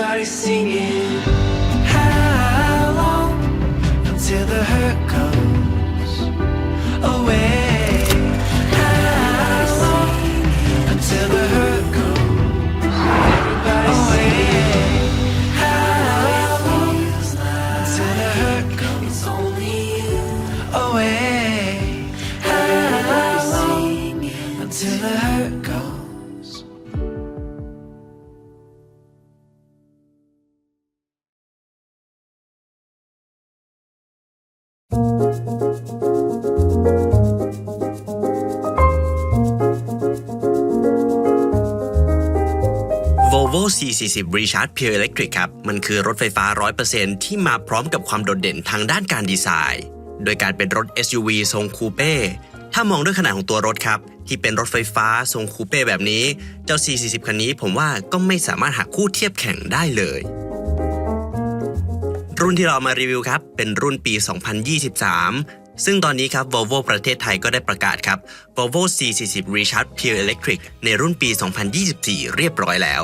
body singing Volvo C40 Recharge Pure Electric ครับ มันคือรถไฟฟ้า 100%ที่มาพร้อมกับความโดดเด่นทางด้านการดีไซน์ โดยการเป็นรถ SUV ทรงคูเป้ ถ้ามองด้วยขนาดของตัวรถครับ ที่เป็นรถไฟฟ้าทรงคูเป้แบบนี้ เจ้า C40 คันนี้ผมว่าก็ไม่สามารถหาคู่เทียบแข่งได้เลย รุ่นที่เรามารีวิวครับ เป็นรุ่นปี 2023 ซึ่งตอนนี้ครับ Volvo ประเทศไทยก็ได้ประกาศครับ Volvo C40 Recharge Pure Electric ในรุ่นปี 2024 เรียบร้อยแล้ว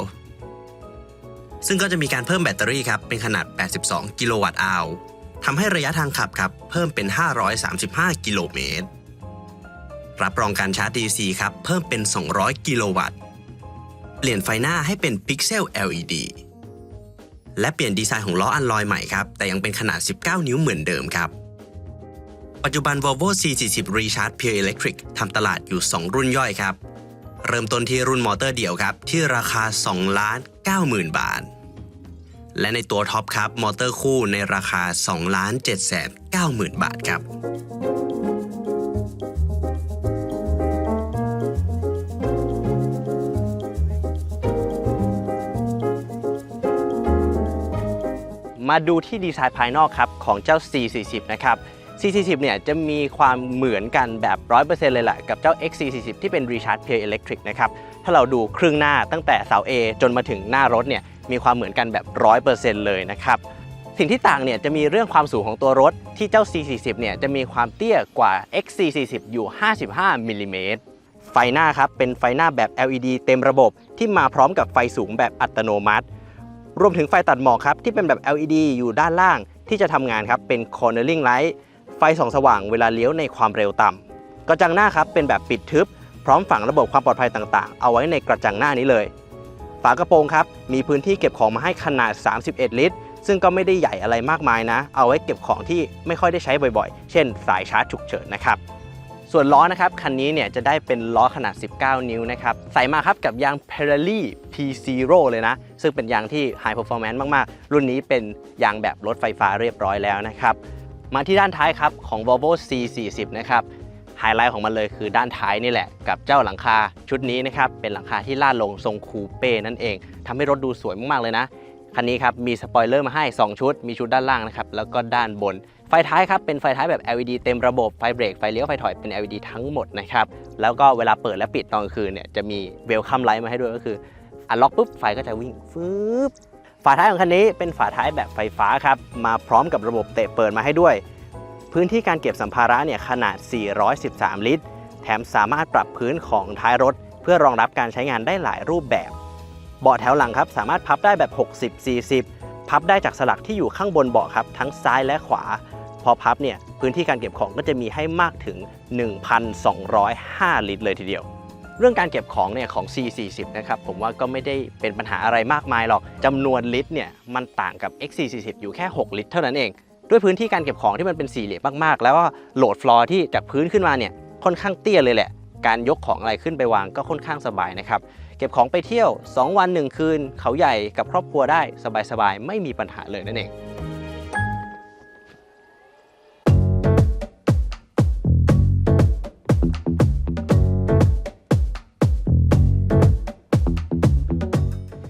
ซึ่งก็จะมีการเพิ่มแบตเตอรี่ครับ เป็นขนาด 82 กิโลวัตต์อาวทำให้ระยะทางขับครับ เพิ่มเป็น 535 กิโลเมตร รับรองการชาร์จ DC ครับ เพิ่มเป็น 200 กิโลวัตต์ เปลี่ยนไฟหน้าให้เป็นพิกเซล LED และเปลี่ยนดีไซน์ของล้ออัลลอยใหม่ครับ แต่ยังเป็นขนาด 19 นิ้วเหมือนเดิมครับ ปัจจุบัน Volvo C40 Recharge Pure Electric ทำตลาดอยู่ 2 รุ่นย่อยครับ เริ่มต้นที่รุ่นมอเตอร์เดี่ยวครับ ที่ราคา2ล้าน90,000 บาท และในตัวท็อปครับ มอเตอร์คู่ในราคา2ล้าน7แสน90,000 บาทครับ มาดูที่ดีไซน์ภายนอกครับของเจ้า C40 นะครับ C40 เนี่ยจะมีความเหมือนกันแบบ 100%เลยแหละกับเจ้า X440 ที่เป็น Recharge Pure Electric นะครับ ถ้าเราดูครึ่งหน้าตั้งแต่เสา A จนมาถึงหน้ารถเนี่ยมีความเหมือนกันแบบ 100%เลยนะครับสิ่งที่ต่างเนี่ยจะมีเรื่องความสูงของตัวรถที่เจ้า C40 เนี่ยจะมีความเตี้ยกว่า X440 อยู่ 55มิลลิเมตรไฟหน้าครับเป็นไฟหน้าแบบ LED เต็มระบบที่มาพร้อมกับไฟสูงแบบอัตโนมัติ รวมถึงไฟตัดหมอกครับที่เป็นแบบ LED อยู่ด้านล่างที่จะทำงานครับเป็น cornering light ไฟส่องสว่างเวลาเลี้ยวในความเร็วต่ำกระจังหน้าครับเป็นแบบปิดทึบ พร้อมฝังระบบความปลอดภัยต่างๆ เอาไว้ในกระจังหน้านี้เลย ฝากระโปรงครับมีพื้นที่เก็บของมาให้ขนาด 31 ลิตร ซึ่งก็ไม่ได้ใหญ่อะไรมากมายนะ เอาไว้เก็บของที่ไม่ค่อยได้ใช้บ่อยๆ เช่น สายชาร์จฉุกเฉินนะครับ ส่วนล้อนะครับคันนี้เนี่ยจะได้เป็นล้อขนาด 19 นิ้วนะครับใส่มาครับกับยาง Pirelli P0 เลยนะ ซึ่งเป็นยางที่ High Performance มาก ๆ รุ่นนี้เป็นยางแบบรถไฟฟ้าเรียบร้อยแล้วนะครับมาที่ด้านท้ายครับของ Volvo C40 นะครับไฮไลท์ของมันเลยคือด้านท้ายนี่แหละ กับเจ้าหลังคาชุดนี้นะครับเป็นหลังคาที่ลาดลงทรงคูเป้นั่นเองทำให้รถดูสวยมากๆเลยนะ คันนี้ครับมีสปอยเลอร์มาให้ 2 ชุด มีชุดด้านล่างนะครับแล้วก็ด้านบน ไฟท้ายครับเป็นไฟท้ายแบบ LED เต็มระบบไฟเบรกไฟเลี้ยวไฟถอยเป็น LED ทั้งหมดนะครับแล้วก็เวลาเปิดและปิดตอนกลางคืนเนี่ยจะมีเวลคัมไลท์มาให้ด้วยก็คืออันล็อกปุ๊บไฟก็จะวิ่งฟืบฝาท้ายของคันนี้เป็นฝาท้ายแบบไฟฟ้าครับมาพร้อมกับระบบเตะเปิดมาให้ด้วย พื้นที่การเก็บสัมภาระเนี่ยขนาด 413 ลิตร แถมสามารถปรับพื้นของท้ายรถ เพื่อรองรับการใช้งานได้หลายรูปแบบ เบาะแถวหลังครับสามารถพับได้แบบ 60-40 พับได้จากสลักที่อยู่ข้างบนเบาะครับทั้งซ้ายและขวา พอพับเนี่ยพื้นที่การเก็บของก็จะมีให้มากถึง 1,205 ลิตร เลยทีเดียว เรื่องการเก็บของเนี่ยของ C40 นะครับผมว่าก็ไม่ได้เป็นปัญหาอะไรมากมายหรอกจำนวนลิตรเนี่ยมันต่างกับ X440 อยู่แค่ 6 ลิตร เท่านั้นเอง ด้วยพื้นที่การเก็บของที่มันเป็นสี่เหลี่ยมมากๆ แล้วก็โหลดฟลอร์ที่จากพื้นขึ้นมาเนี่ยค่อนข้างเตี้ยเลยแหละ การยกของอะไรขึ้นไปวางก็ค่อนข้างสบายนะครับ เก็บของไปเที่ยว 2 วัน 1 คืน เขาใหญ่กับครอบครัวได้สบายๆ ไม่มีปัญหาเลยนั่นเอง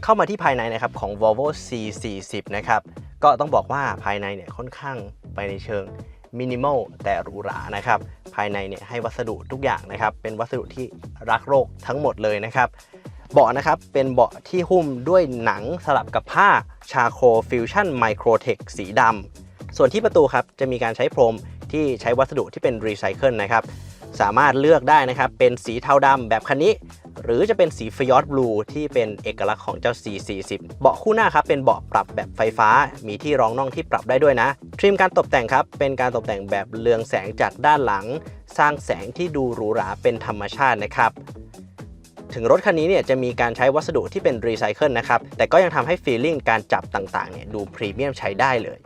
เข้ามาที่ภายในนะครับของ Volvo C40 นะครับ ก็ต้องบอกว่าภายในเนี่ยค่อนข้างไปในเชิงมินิมอลแต่หรูหรานะครับ ภายในเนี่ยให้วัสดุทุกอย่างนะครับ เป็นวัสดุที่รักโลกทั้งหมดเลยนะครับ เบาะนะครับเป็นเบาะที่หุ้มด้วยหนังสลับกับผ้าชาโคฟิวชั่นไมโครเทคสีดำส่วนที่ประตูครับจะมีการใช้พรมที่ใช้วัสดุที่เป็นรีไซเคิลนะครับสามารถเลือกได้นะครับเป็นสีเทาดำแบบคันนี้ หรือจะเป็นสีฟยอร์ดบลูที่เป็นเอกลักษณ์ของเจ้า C40 เบาะคู่หน้าครับเป็นเบาะปรับแบบไฟฟ้า มีที่รองน่องที่ปรับได้ด้วยนะทริมการตกแต่งครับเป็นการตกแต่งแบบเรืองแสงจากด้านหลัง สร้างแสงที่ดูหรูหราเป็นธรรมชาตินะครับ ถึงรถคันนี้เนี่ยจะมีการใช้วัสดุที่เป็นรีไซเคิลนะครับ แต่ก็ยังทำให้ฟีลลิ่งการจับต่างๆเนี่ยดูพรีเมียมใช้ได้เลย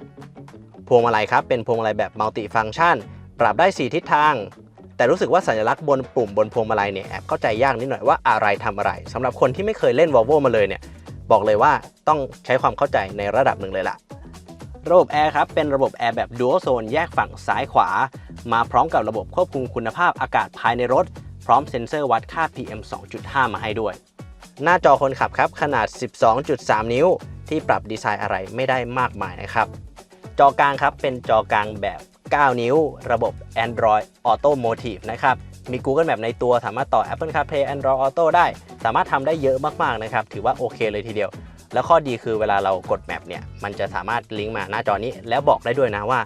พวงมาลัยครับ เป็นพวงมาลัยแบบมัลติฟัง c t ชัน ปรับได้ 4 ทิศทาง แต่รู้สึกว่าสัญลักษณ์บนปุ่มบนพวงมาลัยเนี่ยแอบเข้าใจยากนิดหน่อยว่าอะไรทำอะไรสำหรับคนที่ไม่เคยเล่น Volvo มาเลยเนี่ยบอกเลยว่าต้องใช้ความเข้าใจในระดับหนึ่งเลยล่ะระบบแอร์ครับเป็นระบบแอร์แบบ Dual Zone แยกฝั่งซ้ายขวา มาพร้อมกับระบบควบคุมคุณภาพอากาศภายในรถ พร้อมเซ็นเซอร์วัดค่า PM 2.5 มาให้ด้วย หน้าจอคนขับครับขนาด 12.3 นิ้ว ที่ปรับดีไซน์อะไรไม่ได้มากมายนะครับ จอกลางครับเป็นจอกลางแบบ 9 นิ้ว ระบบ Android Automotive นะครับ มี Google Map ในตัวสามารถต่อ Apple CarPlay Android Auto ได้ สามารถทำได้เยอะมากๆนะครับ ถือว่าโอเคเลยทีเดียว แล้วข้อดีคือเวลาเรากดแมปเนี่ย มันจะสามารถลิงก์มาหน้าจอนี้ แล้วบอกได้ด้วยนะว่า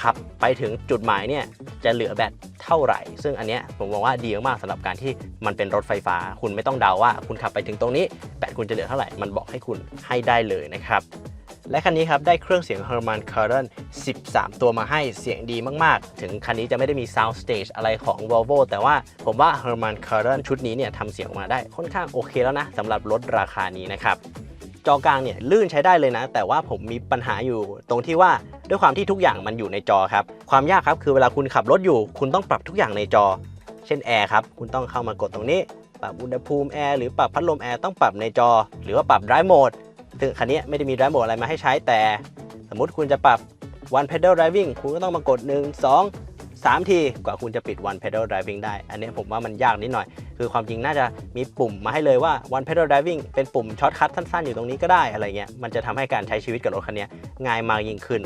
ขับไปถึงจุดหมายเนี่ยจะเหลือแบต เท่าไหร่ ซึ่งอันเนี้ยผมมองว่าดีมากๆสำหรับการที่มันเป็นรถไฟฟ้า คุณไม่ต้องเดาว่าคุณขับไปถึงตรงนี้แบตคุณจะเหลือเท่าไหร่ มันบอกให้คุณให้ได้เลยนะครับและคันนี้ครับได้เครื่องเสียง Herman Karen 13 ตัวมาให้เสียงดีมาก ๆ ถึงคันนี้จะไม่ได้มี Sound Stage อะไรของ Volvo แต่ว่าผมว่า Herman Karen ชุดนี้เนี่ยทำเสียงออกมาได้ค่อนข้างโอเคแล้วนะสำหรับรถราคานี้นะครับ จอกลางเนี่ยลื่นใช้ได้เลยนะ แต่ว่าผมมีปัญหาอยู่ตรงที่ว่าด้วยความที่ทุกอย่างมันอยู่ในจอครับ ความยากครับคือเวลาคุณขับรถอยู่ คุณต้องปรับทุกอย่างในจอ เช่นแอร์ครับ คุณต้องเข้ามากดตรงนี้ ปรับอุณหภูมิแอร์หรือปรับพัดลมแอร์ต้องปรับในจอ หรือว่าปรับ drive mode ซึ่งคันนี้ไม่ได้มี drive mode อะไรมาให้ใช้แต่ สมมุติคุณจะปรับ one pedal driving คุณก็ต้องมากด 1 2 3 ทีกว่าคุณจะปิด one pedal driving ได้ อันนี้ผมว่ามันยากนิดหน่อย คือความจริงน่าจะมีปุ่มมาให้เลยว่า one pedal driving เป็นปุ่มช็อตคัทสั้นๆ อยู่ตรงนี้ก็ได้อะไรเงี้ย มันจะทำให้การใช้ชีวิตกับรถคันนี้ง่ายมากยิ่งขึ้น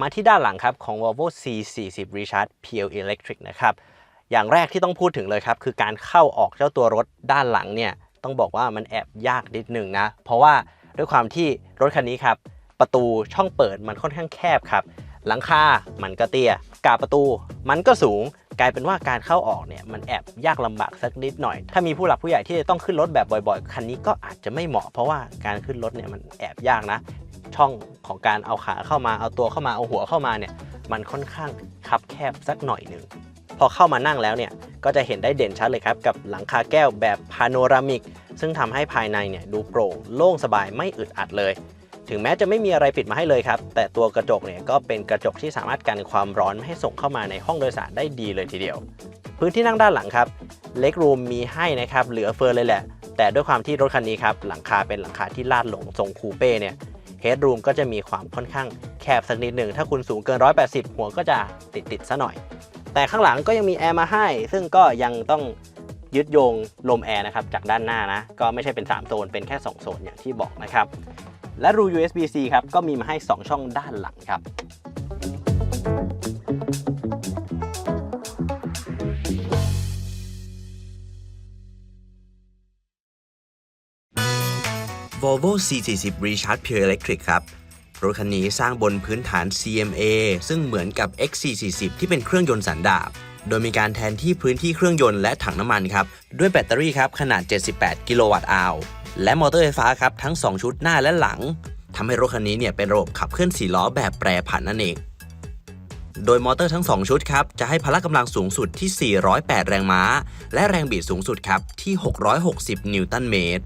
มาที่ด้านหลังครับของ Volvo C40 Recharge Pure Electric นะครับ อย่างแรกที่ต้องพูดถึงเลยครับ คือการเข้าออกเจ้าตัวรถด้านหลังเนี่ย ต้องบอกว่ามันแอบยากนิดหนึ่งนะ เพราะว่า ด้วยความที่รถคันนี้ครับ ประตูช่องเปิดมันค่อนข้างแคบครับ หลังคา มันก็เตี้ย กาประตู มันก็สูง กลายเป็นว่าการเข้าออกเนี่ยมันแอบยากลำบากสักนิดหน่อย ถ้ามีผู้หลักผู้ใหญ่ที่จะต้องขึ้นรถแบบบ่อยๆ คันนี้ก็อาจจะไม่เหมาะ เพราะว่าการขึ้นรถเนี่ยมันแอบยากนะ ช่องของการเอาขาเข้ามา เอาตัวเข้ามา เอาหัวเข้ามาเนี่ย มันค่อนข้างคับแคบสักหน่อยหนึ่งพอเข้ามานั่งแล้วเนี่ย ก็จะเห็นได้เด่นชัดเลยครับ กับหลังคาแก้วแบบพาโนรามิก ซึ่งทำให้ภายในเนี่ยดูโปร่งโล่งสบายไม่อึดอัดเลย ถึงแม้จะไม่มีอะไรปิดมาให้เลยครับ แต่ตัวกระจกเนี่ยก็เป็นกระจกที่สามารถกันความร้อนไม่ให้ส่งเข้ามาในห้องโดยสารได้ดีเลยทีเดียว พื้นที่นั่งด้านหลังครับเล็กรูมมีให้นะครับเหลือเฟือเลยแหละ แต่ด้วยความที่รถคันนี้ครับหลังคาเป็นหลังคาที่ลาดหลงทรงคูเป้เนี่ยเฮดรูมก็จะมีความค่อนข้างแคบสักนิดหนึ่งถ้าคุณสูงเกิน 180 หัวก็จะติดติดๆซะหน่อย แต่ข้างหลังก็ยังมีแอร์มาให้ ซึ่งก็ยังต้อง ยึดโยงลมแอร์นะครับจากด้านหน้านะก็ไม่ใช่เป็น 3 โซน เป็นแค่ 2 โซนอย่างที่บอกนะครับ และรู USB-C ครับก็มีมาให้ 2 ช่องด้านหลังครับ Volvo C40 Recharge Pure Electric ครับรถคันนี้สร้างบนพื้นฐาน CMA ซึ่งเหมือนกับ XC40 ที่เป็นเครื่องยนต์สันดาป โดยมีการแทนที่พื้นที่เครื่องยนต์และถังน้ำมันครับ ด้วยแบตเตอรี่ครับขนาด 78 กิโลวัตต์อาวและมอเตอร์ไฟฟ้าครับทั้ง 2 ชุดหน้าและหลังทำให้รถคันนี้เนี่ยเป็นระบบขับเคลื่อน4ล้อแบบแปรผันนั่นเองโดยมอเตอร์ทั้ง 2 ชุดครับ จะให้พละกำลังสูงสุดที่ 408 แรงม้า และแรงบิดสูงสุดครับ ที่ 660 นิวตันเมตร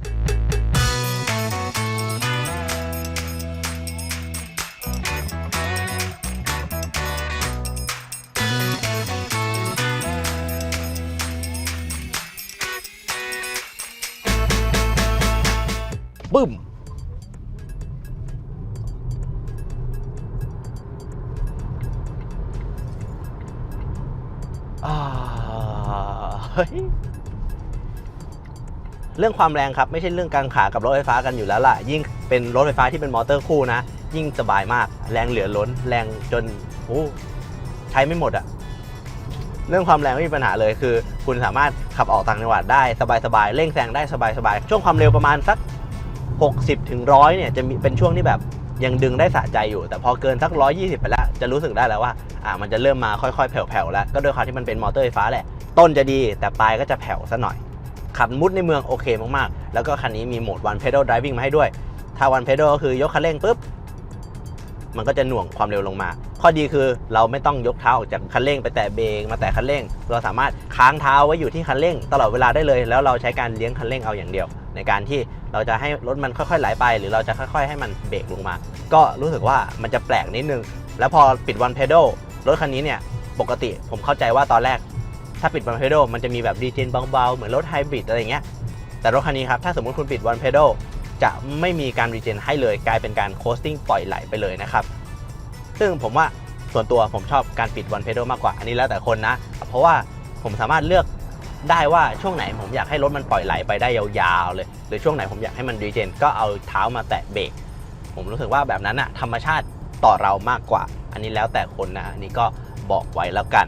เรื่องความแรงครับ ไม่ใช่เรื่องกางขากับรถไฟฟ้ากันอยู่แล้วล่ะ ยิ่งเป็นรถไฟฟ้าที่เป็นมอเตอร์คู่นะ ยิ่งสบายมาก แรงเหลือล้น แรงจนโอ้ใช้ไม่หมดอะเรื่องความแรงไม่มีปัญหาเลยคือ คุณสามารถขับออกต่างจังหวัดได้สบายๆเร่งแซงได้สบายๆช่วงความเร็วประมาณสัก 60ถึงร้อยเนี่ยจะมีเป็นช่วงที่แบบ ยังดึงได้สะใจอยู่ แต่พอเกินสัก 120 ไปแล้ว จะรู้สึกได้แล้วว่าอ่ามันจะเริ่มมาค่อยๆ แผ่วๆแล้ว ก็ด้วยความที่มันเป็นมอเตอร์ไฟฟ้าแหละ ต้นจะดีแต่ปลายก็จะแผ่วซะหน่อย ขับมุดในเมืองโอเคมากๆ แล้วก็คันนี้มีโหมด one pedal driving มาให้ด้วย ถ้า one pedal ก็คือยกคันเร่งปุ๊บมันก็จะหน่วงความเร็วลงมา ข้อดีคือเราไม่ต้องยกเท้าออกจากคันเร่งไปแตะเบรกมาแตะคันเร่ง เราสามารถค้างเท้าไว้อยู่ที่คันเร่ง ตลอดเวลาได้เลย แล้วเราใช้การเลี้ยงคันเร่งเอาอย่างเดียว ในการที่ เราจะให้รถมันค่อยๆไหลไป หรือเราจะค่อย ๆ ให้มันเบรกลงมา ก็รู้สึกว่ามันจะแปลกนิดนึง แล้วพอปิด one pedal รถคันนี้เนี่ยปกติผมเข้าใจว่าตอนแรก ถ้าปิด one pedal มันจะมีแบบดีเจนเบาๆ เหมือนรถไฮบริดอะไรเงี้ยแต่รถคันนี้ครับ ถ้าสมมติคุณปิด one pedal จะไม่มีการรีเจนให้เลยกลายเป็นการโคสติ้งปล่อยไหลไปเลยนะครับ ซึ่งผมว่าส่วนตัวผมชอบการปิด one pedal มากกว่า อันนี้แล้วแต่คนนะ เพราะว่าผมสามารถเลือก ได้ว่าช่วงไหนผมอยากให้รถมันปล่อยไหลไปได้ยาวๆเลย หรือช่วงไหนผมอยากให้มันรีเจนก็เอาเท้ามาแตะเบรกผมรู้สึกว่าแบบนั้นอะธรรมชาติต่อเรามากกว่า อันนี้แล้วแต่คนนะอันนี้ก็บอกไว้แล้วกัน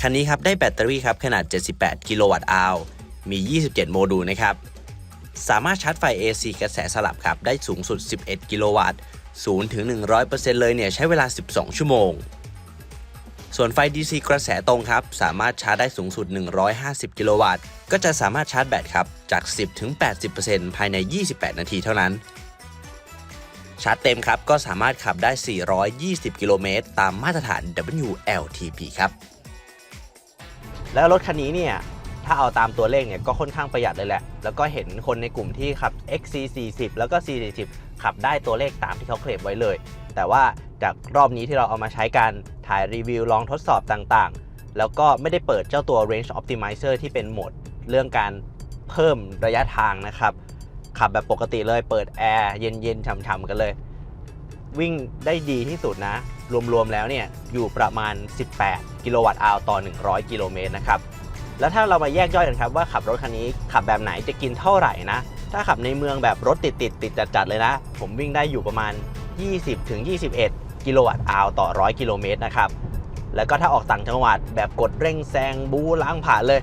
คันนี้ครับได้แบตเตอรี่ครับขนาด 78 กิโลวัตต์อาวมี 27 โมดูลนะครับ สามารถชาร์จไฟ AC กระแสสลับครับ ได้สูงสุด 11 กิโลวัตต์ 0ถึง100%เลยเนี่ยใช้เวลา 12 ชั่วโมง ส่วนไฟ DC กระแสตรงครับ สามารถชาร์จได้สูงสุด 150 กิโลวัตต์ ก็จะสามารถชาร์จแบตครับ จาก 10ถึง80%ภายใน 28 นาทีเท่านั้น ชาร์จเต็มครับ ก็สามารถขับได้ 420 กิโลเมตรตามมาตรฐาน WLTP ครับ แล้วรถคันนี้เนี่ยถ้าเอาตามตัวเลขเนี่ยก็ค่อนข้างประหยัดเลยแหละ แล้วก็เห็นคนในกลุ่มที่ขับ XC40 แล้วก็ C40 ขับได้ตัวเลขตามที่เขาเคลมไว้เลย แต่ว่าจากรอบนี้ที่เราเอามาใช้การถ่ายรีวิวลองทดสอบต่างๆ แล้วก็ไม่ได้เปิดเจ้าตัว Range Optimizer ที่เป็นโหมดเรื่องการเพิ่มระยะทางนะครับ ขับแบบปกติเลยเปิดแอร์เย็นๆฉ่ำๆกันเลย วิ่งได้ดีที่สุดนะ รวมๆแล้วเนี่ยอยู่ประมาณ 18 กิโลวัตต์อาวต่อ 100 กิโลเมตรนะครับแล้วถ้าเรามาแยกย่อยกันครับว่าขับรถคันนี้ขับแบบไหนจะกินเท่าไหร่นะ ถ้าขับในเมืองแบบรถติดติดติดจัดๆเลยนะ ผมวิ่งได้อยู่ประมาณ 20ถึง21 กิโลวัตต์อาวต่อ 100 กิโลเมตรนะครับ แล้วก็ถ้าออกต่างจังหวัดแบบกดเร่งแซงบูล้างผ่านเลย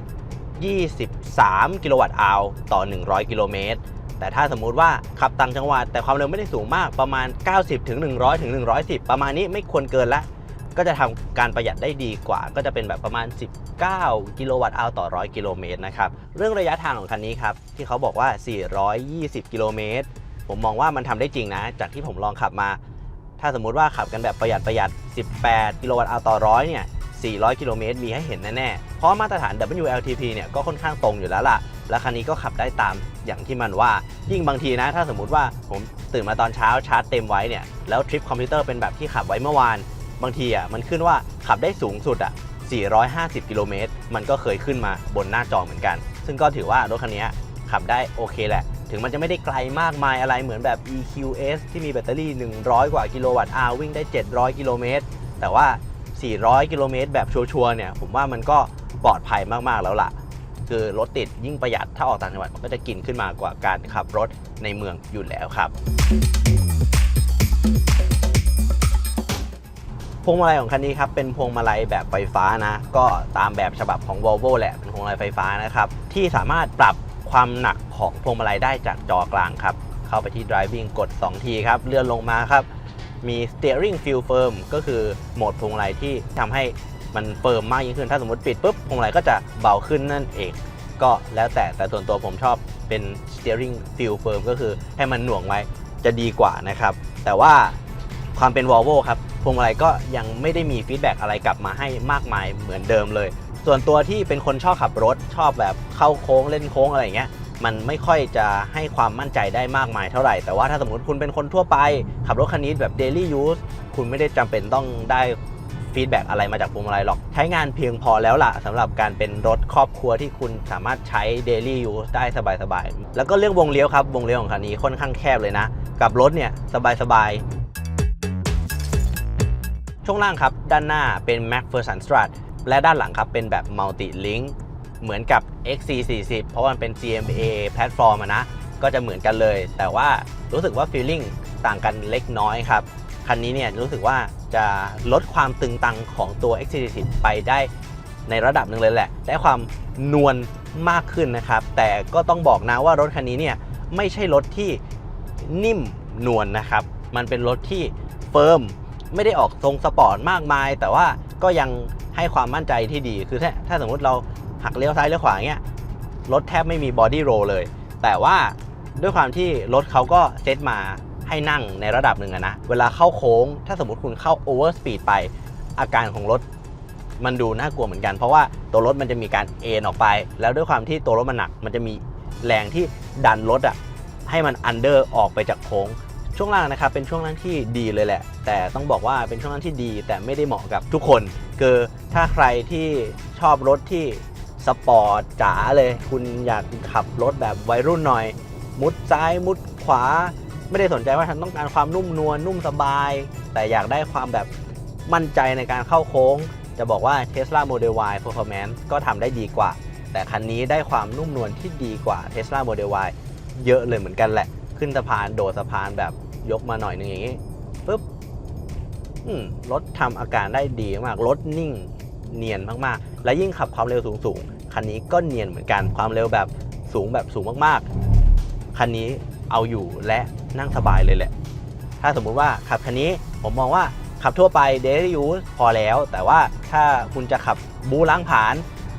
23 กิโลวัตต์อาวต่อ 100 กิโลเมตร แต่ถ้าสมมุติว่าขับต่างจังหวัดแต่ความเร็วไม่ได้สูงมากประมาณ 90ถึง100ถึง110 ประมาณนี้ไม่ควรเกินละ ก็จะทำการประหยัดได้ดีกว่า ก็จะเป็นแบบประมาณ 19 กิโลวัตต์อาวต่อ 100 กิโลเมตรนะครับ เรื่องระยะทางของคันนี้ครับ ที่เขาบอกว่า 420 กิโลเมตร ผมมองว่ามันทำได้จริงนะ จากที่ผมลองขับมา ถ้าสมมุติว่าขับกันแบบประหยัดประหยัด 18 กิโลวัตต์อาวต่อร้อยเนี่ย 400 กิโลเมตรมีให้เห็นแน่ๆ เพราะมาตรฐาน WLTP เนี่ยก็ค่อนข้างตรงอยู่แล้วล่ะ และคันนี้ก็ขับได้ตามอย่างที่มันว่า ยิ่งบางทีนะ ถ้าสมมุติว่าผมตื่นมาตอนเช้าชาร์จเต็มไว้เนี่ย แล้วทริปคอมพิวเตอร์เป็นแบบที่ขับไว้เมื่อวาน บางทีอะมันขึ้นว่าขับได้สูงสุดอะ 450 กิโลเมตรมันก็เคยขึ้นมาบนหน้าจอเหมือนกัน ซึ่งก็ถือว่ารถคันนี้ขับได้โอเคแหละ ถึงมันจะไม่ได้ไกลมากมายอะไรเหมือนแบบ EQS ที่มีแบตเตอรี่ 100 กว่ากิโลวัตต์อาววิ่งได้ 700 กิโลเมตร แต่ว่า 400 กิโลเมตรแบบชัวร์ๆเนี่ย ผมว่ามันก็ปลอดภัยมากๆแล้วล่ะ คือรถติดยิ่งประหยัดถ้าออกต่างจังหวัดมันก็จะกินขึ้นมากว่าการขับรถในเมืองอยู่แล้วครับ วงมาลัยของคันนี้ครับเป็นพวงมาลัยแบบไฟฟ้านะ ก็ตามแบบฉบับของ Volvo แหละเป็นพวงมาลัยไฟฟ้านะครับที่สามารถปรับความหนักของพวงมาลัยได้จากจอกลางครับ เข้าไปที่ driving กด 2 ทีครับ เลื่อนลงมาครับ มี steering feel firm ก็คือโหมดพวงมาลัยที่ทำให้มันเฟิร์มมากยิ่งขึ้น ถ้าสมมติปิดปุ๊บพวงมาลัยก็จะเบาขึ้นนั่นเอง ก็แล้วแต่แต่ส่วนตัวผมชอบเป็น steering feel firm ก็คือให้มันหน่วงไว้จะดีกว่านะครับ แต่ว่าความเป็น Volvo ครับ พวงมาลัยก็ยังไม่ได้มีฟีดแบ็กอะไรกลับมาให้มากมายเหมือนเดิมเลย ส่วนตัวที่เป็นคนชอบขับรถชอบแบบเข้าโค้งเล่นโค้งอะไรอย่างเงี้ยมันไม่ค่อยจะให้ความมั่นใจได้มากมายเท่าไหร่ แต่ว่าถ้าสมมติคุณเป็นคนทั่วไป ขับรถคันนี้แบบ daily use คุณไม่ได้จำเป็นต้องได้ฟีดแบ็กอะไรมาจากพวงมาลัยหรอก ใช้งานเพียงพอแล้วล่ะสำหรับการเป็นรถครอบครัวที่คุณสามารถใช้ daily use ได้สบายๆ แล้วก็เรื่องวงเลี้ยวครับ วงเลี้ยวของคันนี้ค่อนข้างแคบเลยนะ กับรถเนี่ยสบายๆ ช่วงล่างครับ ด้านหน้าเป็น Mac Ferguson Strut และด้านหลังครับเป็นแบบ Multi Link เหมือนกับ XC40 เพราะมันเป็น CMA แพลตฟอร์มนะก็จะเหมือนกันเลย แต่ว่ารู้สึกว่า feeling ต่างกันเล็กน้อยครับ คันนี้เนี่ยรู้สึกว่าจะลดความตึงตังของตัว XC40 ไปได้ในระดับหนึ่งเลยแหละ ได้ความนวลมากขึ้นนะครับ แต่ก็ต้องบอกนะว่ารถคันนี้เนี่ยไม่ใช่รถที่นิ่มนวลนะครับ มันเป็นรถที่เฟิร์ม ไม่ได้ออกทรงสปอร์ตมากมาย แต่ว่าก็ยังให้ความมั่นใจที่ดีคือถ้าถ้าสมมุติเราหักเลี้ยวซ้ายเลี้ยวขวาเงี้ยรถแทบไม่มีบอดี้โรลเลย แต่ว่าด้วยความที่รถเขาก็เซตมาให้นั่งในระดับหนึ่งนะ เวลาเข้าโค้ง ถ้าสมมติคุณเข้าโอเวอร์สปีดไป อาการของรถมันดูน่ากลัวเหมือนกัน เพราะว่าตัวรถมันจะมีการเอ็นออกไป แล้วด้วยความที่ตัวรถมันหนัก มันจะมีแรงที่ดันรถอะให้มันอันเดอร์ออกไปจากโค้ง ช่วงล่างนะครับเป็นช่วงล่างที่ดีเลยแหละ แต่ต้องบอกว่าเป็นช่วงล่างที่ดี แต่ไม่ได้เหมาะกับทุกคนคือถ้าใครที่ชอบรถที่สปอร์ตจ๋าเลย คุณอยากขับรถแบบวัยรุ่นหน่อย มุดซ้ายมุดขวา ไม่ได้สนใจว่าฉันต้องการความนุ่มนวลนุ่มสบาย แต่อยากได้ความแบบมั่นใจในการเข้าโค้ง จะบอกว่า Tesla Model Y Performance ก็ทำได้ดีกว่า แต่คันนี้ได้ความนุ่มนวลที่ดีกว่า Tesla Model Y เยอะเลยเหมือนกันแหละ ขึ้นสะพานโดดสะพานแบบ ยกมาหน่อยหนึงอย่างนี้ปุ๊บรถทำอาการได้ดีมากรถนิ่งเนียนมากๆ และยิ่งขับความเร็วสูงๆคันนี้ก็เนียนเหมือนกันความเร็วแบบสูงแบบสูงมากๆ คันนี้เอาอยู่และนั่งสบายเลยแหละ ถ้าสมมุติว่าขับคันนี้ผมมองว่าขับทั่วไป daily use พอแล้ว แต่ว่าถ้าคุณจะขับบูล้างผาน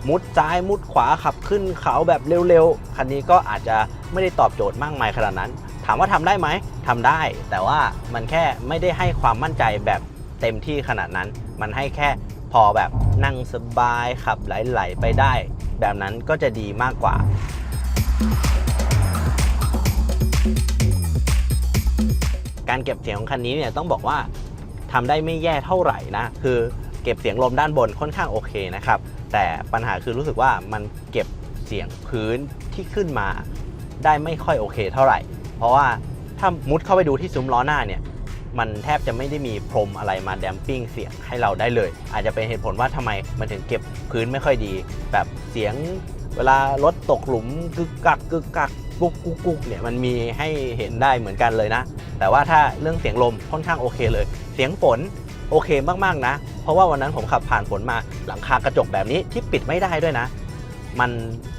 มุดซ้ายมุดขวาขับขึ้นเขาแบบเร็วๆ คันนี้ก็อาจจะไม่ได้ตอบโจทย์มากมายขนาดนั้นามว่าทำได้ไหมทำได้ แต่ว่ามันแค่ไม่ได้ให้ความมั่นใจแบบเต็มที่ขนาดนั้น มันให้แค่พอแบบนั่งสบายขับไหลๆไปได้ แบบนั้นก็จะดีมากกว่าการเก็บเสียงของคันนี้เนี่ยต้องบอกว่าทำได้ไม่แย่เท่าไหร่นะ คือเก็บเสียงลมด้านบนค่อนข้างโอเคนะครับ แต่ปัญหาคือรู้สึกว่ามันเก็บเสียงพื้นที่ขึ้นมาได้ไม่ค่อยโอเคเท่าไหร่ เพราะว่าถ้ามุดเข้าไปดูที่ซุ้มล้อหน้าเนี่ยมันแทบจะไม่ได้มีพรมอะไรมาแดมปิ้งเสียงให้เราได้เลย อาจจะเป็นเหตุผลว่าทำไมมันถึงเก็บพื้นไม่ค่อยดี แบบเสียงเวลารถตกหลุมกึกกักกึกกักกุกกุกกุกเนี่ยมันมีให้เห็นได้เหมือนกันเลยนะ แต่ว่าถ้าเรื่องเสียงลมค่อนข้างโอเคเลย เสียงฝนโอเคมากๆนะ เพราะว่าวันนั้นผมขับผ่านฝนมาหลังคากระจกแบบนี้ที่ปิดไม่ได้ด้วยนะ มัน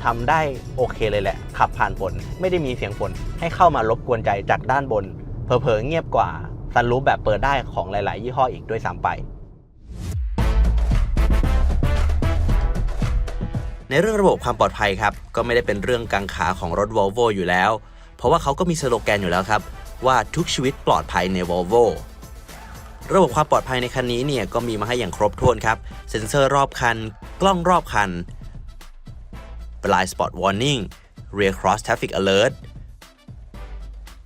ทำได้โอเคเลยแหละ ขับผ่านฝนไม่ได้มีเสียงฝนให้เข้ามารบกวนใจจากด้านบน เผลอๆเงียบกว่าซันรูปแบบเปิดได้ของหลาย ๆ ยี่ห้ออีกด้วยซ้ำไป ในเรื่องระบบความปลอดภัยครับ ก็ไม่ได้เป็นเรื่องกังขาของรถ Volvo อยู่แล้ว เพราะว่าเขาก็มีสโลแกนอยู่แล้วครับ ว่าทุกชีวิตปลอดภัยใน Volvo ระบบความปลอดภัยในคันนี้เนี่ยก็มีมาให้อย่างครบถ้วนครับ เซ็นเซอร์รอบคัน กล้องรอบคัน Blind Spot Warning Rear Cross Traffic Alert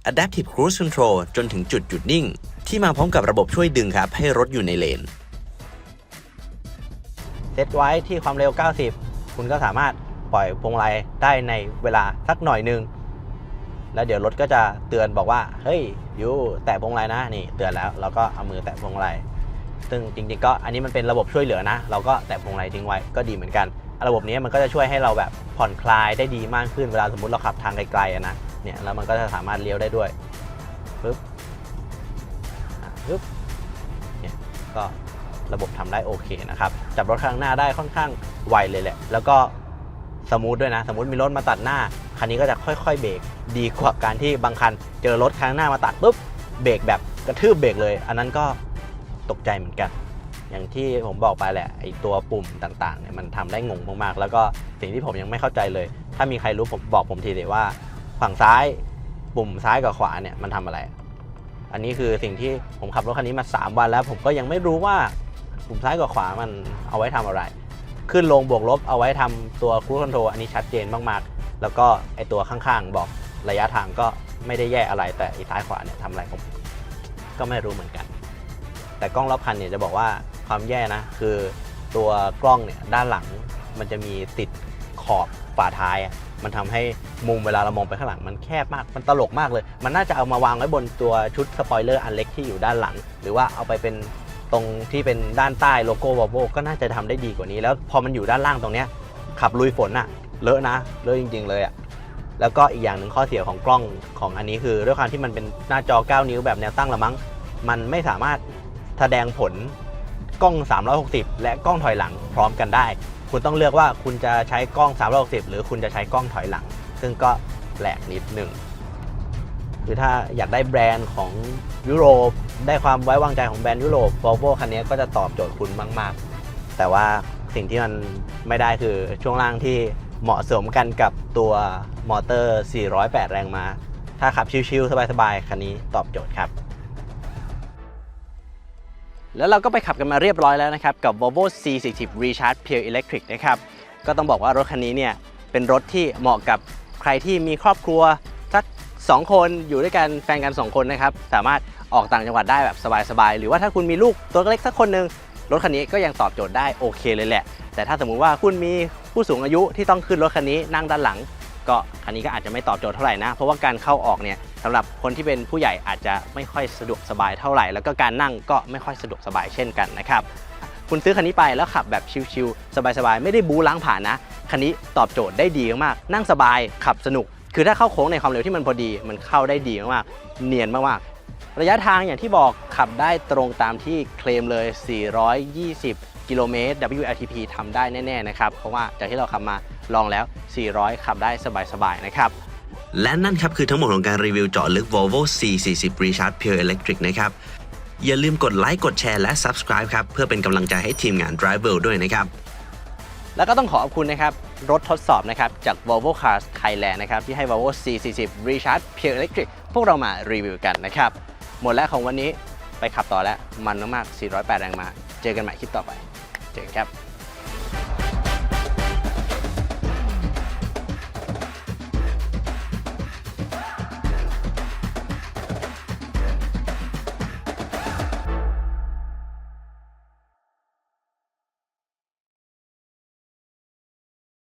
Adaptive Cruise Control จนถึงจุดหยุดนิ่ง ที่มาพร้อมกับระบบช่วยดึงครับ ให้รถอยู่ในเลน เซตไว้ที่ความเร็ว 90 คุณก็สามารถปล่อยพวงมาลัยได้ในเวลาสักหน่อยนึง แล้วเดี๋ยวรถก็จะเตือนบอกว่า เฮ้ยยูแตะพวงมาลัยนะนี่เตือนแล้วเราก็เอามือแตะพวงมาลัยซึ่งจริงๆก็อันนี้มันเป็นระบบช่วยเหลือนะ เราก็แตะพวงมาลัยทิ้งไว้ก็ดีเหมือนกัน ระบบนี้มันก็จะช่วยให้เราแบบผ่อนคลายได้ดีมากขึ้นเวลาสมมติเราขับทางไกลๆนะเนี่ยแล้วมันก็จะสามารถเลี้ยวได้ด้วยปึ๊บปึ๊บเนี่ยก็ระบบทำได้โอเคนะครับจับรถข้างหน้าได้ค่อนข้างไวเลยแหละ แล้วก็สมูทด้วยนะ สมมติมีรถมาตัดหน้า คันนี้ก็จะค่อยๆเบรกดีกว่าการที่บางคัน เจอรถข้างหน้ามาตัดปุ๊บเบรกแบบกระทืบเบรกเลย อันนั้นก็ตกใจเหมือนกัน อย่างที่ผมบอกไปแหละไอตัวปุ่มต่างๆเนี่ยมันทำได้งงมากๆ แล้วก็สิ่งที่ผมยังไม่เข้าใจเลย ถ้ามีใครรู้ผมบอกผมทีเดียวว่า ฝั่งซ้ายปุ่มซ้ายกับขวาเนี่ยมันทำอะไร อันนี้คือสิ่งที่ผมขับรถคันนี้มา 3 วันแล้ว ผมก็ยังไม่รู้ว่าปุ่มซ้ายกับขวามันเอาไว้ทำอะไร ขึ้นลงบวกลบเอาไว้ทำตัวครูคอนโทรอันนี้ชัดเจนมากๆ แล้วก็ไอตัวข้างๆบอกระยะทางก็ไม่ได้แย่อะไรแต่อีซ้ายขวาเนี่ยทำอะไรผมก็ไม่รู้เหมือนกัน แต่กล้องรอบคันเนี่ยจะบอกว่าความแย่นะ คือตัวกล้องเนี่ยด้านหลังมันจะมีติดขอบฝาท้ายอะมันทำให้มุมเวลาเรามองไปข้างหลังมันแคบมาก มันตลกมากเลย มันน่าจะเอามาวางไว้บนตัวชุดสปอยเลอร์อันเล็กที่อยู่ด้านหลัง หรือว่าเอาไปเป็นตรงที่เป็นด้านใต้โลโก้ Volvo ก็น่าจะทำได้ดีกว่านี้ แล้วพอมันอยู่ด้านล่างตรงเนี้ยขับลุยฝนอะเลอะนะเลอะจริง ๆ เลยอะแล้วก็อีกอย่างหนึ่งข้อเสียของกล้องของอันนี้คือด้วยความที่มันเป็นหน้าจอ 9 นิ้วแบบแนวตั้งละมั้ง มันไม่สามารถ แสดงผลกล้อง 360 และกล้องถอยหลังพร้อมกันได้ คุณต้องเลือกว่าคุณจะใช้กล้อง 360 หรือคุณจะใช้กล้องถอยหลัง ซึ่งก็แปลกนิดหนึ่งคือถ้าอยากได้แบรนด์ของยุโรป ได้ความไว้วางใจของแบรนด์ยุโรป Volvo คันนี้ก็จะตอบโจทย์คุณมาก ๆ แต่ว่าสิ่งที่มันไม่ได้คือช่วงล่างที่เหมาะสมกันกับตัวมอเตอร์ 408 แรงม้า ถ้าขับชิลๆสบายๆ คันนี้ตอบโจทย์ครับ แล้วเราก็ไปขับกันมาเรียบร้อยแล้วนะครับ กับ Volvo C40 Recharge Pure Electric นะครับ ก็ต้องบอกว่ารถคันนี้เนี่ย เป็นรถที่เหมาะกับใครที่มีครอบครัวสัก 2 คนอยู่ด้วยกันแฟนกัน 2 คนนะครับ สามารถออกต่างจังหวัดได้แบบสบายๆ หรือว่าถ้าคุณมีลูกตัวเล็กสักคนหนึ่งรถคันนี้ก็ยังตอบโจทย์ได้โอเคเลยแหละ แต่ถ้าสมมุติว่าคุณมีผู้สูงอายุที่ต้องขึ้นรถคันนี้นั่งด้านหลัง ก็คันนี้ก็อาจจะไม่ตอบโจทย์เท่าไหร่นะ เพราะว่าการเข้าออกเนี่ยสำหรับคนที่เป็นผู้ใหญ่อาจจะไม่ค่อยสะดวกสบายเท่าไหร่ แล้วก็การนั่งก็ไม่ค่อยสะดวกสบายเช่นกันนะครับคุณซื้อคันนี้ไปแล้วขับแบบชิลๆสบายๆ ไม่ได้บูล้างผ่านนะ คันนี้ตอบโจทย์ได้ดีมาก นั่งสบายขับสนุก คือถ้าเข้าโค้งในความเร็วที่มันพอดี มันเข้าได้ดีมากๆ เนียนมากๆ ระยะทางอย่างที่บอกขับได้ตรงตามที่เคลมเลย 420 กิโลเมตร WLTP ทำได้แน่ๆนะครับ เพราะว่าจากที่เราขับมา ลองแล้ว 400 ขับได้สบายๆ นะครับ และนั่นครับคือทั้งหมดของการรีวิวเจาะลึก Volvo C40 Recharge Pure Electric นะครับ อย่าลืมกดไลค์กดแชร์และ Subscribe ครับ เพื่อเป็นกำลังใจให้ทีมงาน Driver ด้วยนะครับแล้วก็ต้องขอขอบคุณนะครับ รถทดสอบนะครับ จาก Volvo Cars Thailand นะครับ ที่ให้ Volvo C40 Recharge Pure Electric พวกเรามารีวิวกันนะครับ หมดแล้วของวันนี้ไปขับต่อแล้ว มันมากๆ 408 แรงม้าเจอกันใหม่คลิปต่อไป เจอกันครับ